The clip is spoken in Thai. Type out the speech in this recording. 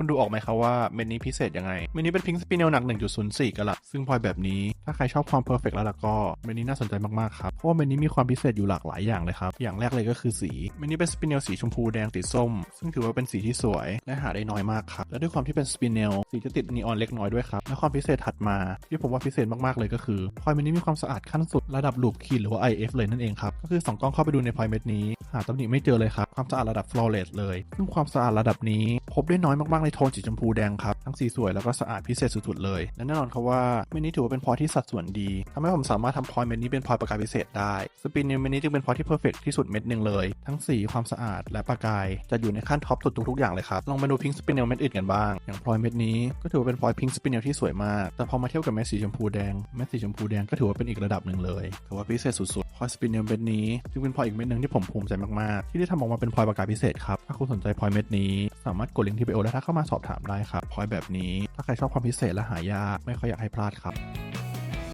คุณดูออกไหมครับว่าเม็ดนี้พิเศษยังไง เม็ดนี้เป็นพิงค์สปินเนลหนัก 1.04กะลัดซึ่งพลอยแบบนี้ถ้าใครชอบความเพอร์เฟกแล้วล่ะก็เม็ดนี้น่าสนใจมากๆครับเพราะว่าเม็ดนี้มีความพิเศษอยู่หลากหลายอย่างเลยครับอย่างแรกเลยก็คือสีเม็ดนี้เป็นสปินเนลสีชมพูแดงติดส้ม ซึ่งถือว่าเป็นสีที่สวยและหาได้น้อยมากครับและด้วยความที่เป็นสปินเนลสีจะติดนีออนเล็กน้อยด้วยครับและความพิเศษถัดมา ที่ผมว่าพิเศษมากๆเลยก็คือพลอยเม็ดนี้มีความสะอาดขั้นสุดระดับลูปคีนหรือว่า IF เลยนั่นเองครับก็คือส่องกล้องเข้าไปดูในพลอยเม็ดนี้ หาตำหนิไม่เจอเลยครับ ความสะอาดระดับ flawless เลย ซึ่งความสะอาดระดับนี้ พบได้น้อยมากๆในโทนสีชมพูแดงครับ ทั้งสีสวยแล้วก็สะอาดพิเศษสุดๆเลย และแน่นอนครับว่าเม็ดนี้ถือว่าเป็นพลอยที่สัดส่วนดีทำให้ผมสามารถทำพลอยเม็ดนี้เป็นพลอยประกายพิเศษได้สปินเนเม็ดนี้จึงเป็นพลอยที่เพอร์เฟกที่สุดเม็ดหนึ่งเลย ทั้งสีความสะอาดและประกายจะอยู่ในขั้นท็อปสุดทุกๆอย่างเลยครับลองมาดูพิงค์สปินเนลเม็ดอื่นกันบ้างอย่างพลอยเม็ดนี้ก็ถือว่าเป็นพลอยพิงค์สปินเนลที่สวยมาก แต่พอมาเทียบกับเม็ดสีชมพูแดงเม็ดสีชมพูแดงก็ถือว่าเป็นอีกระดับหนึ่งเลยถือว่าพิเศษสุดๆพลอยสปินเนลเม็ดนี้จึงเป็นพลอยอีกเม็ดหนึ่งที่ผมภูมิใจมากๆ ที่ได้ทำออกมาเป็นพลอยประกาศพิเศษครับ ถ้าคุณสนใจพลอยเม็ดนี้ สามารถกดลิงก์ที่ไปโอและถ้าเข้ามาสอบถามได้ครับพลอยแบบนี้ ถ้าใครชอบความพิเศษและหายากไม่ค่อยอยากให้พลาดครับ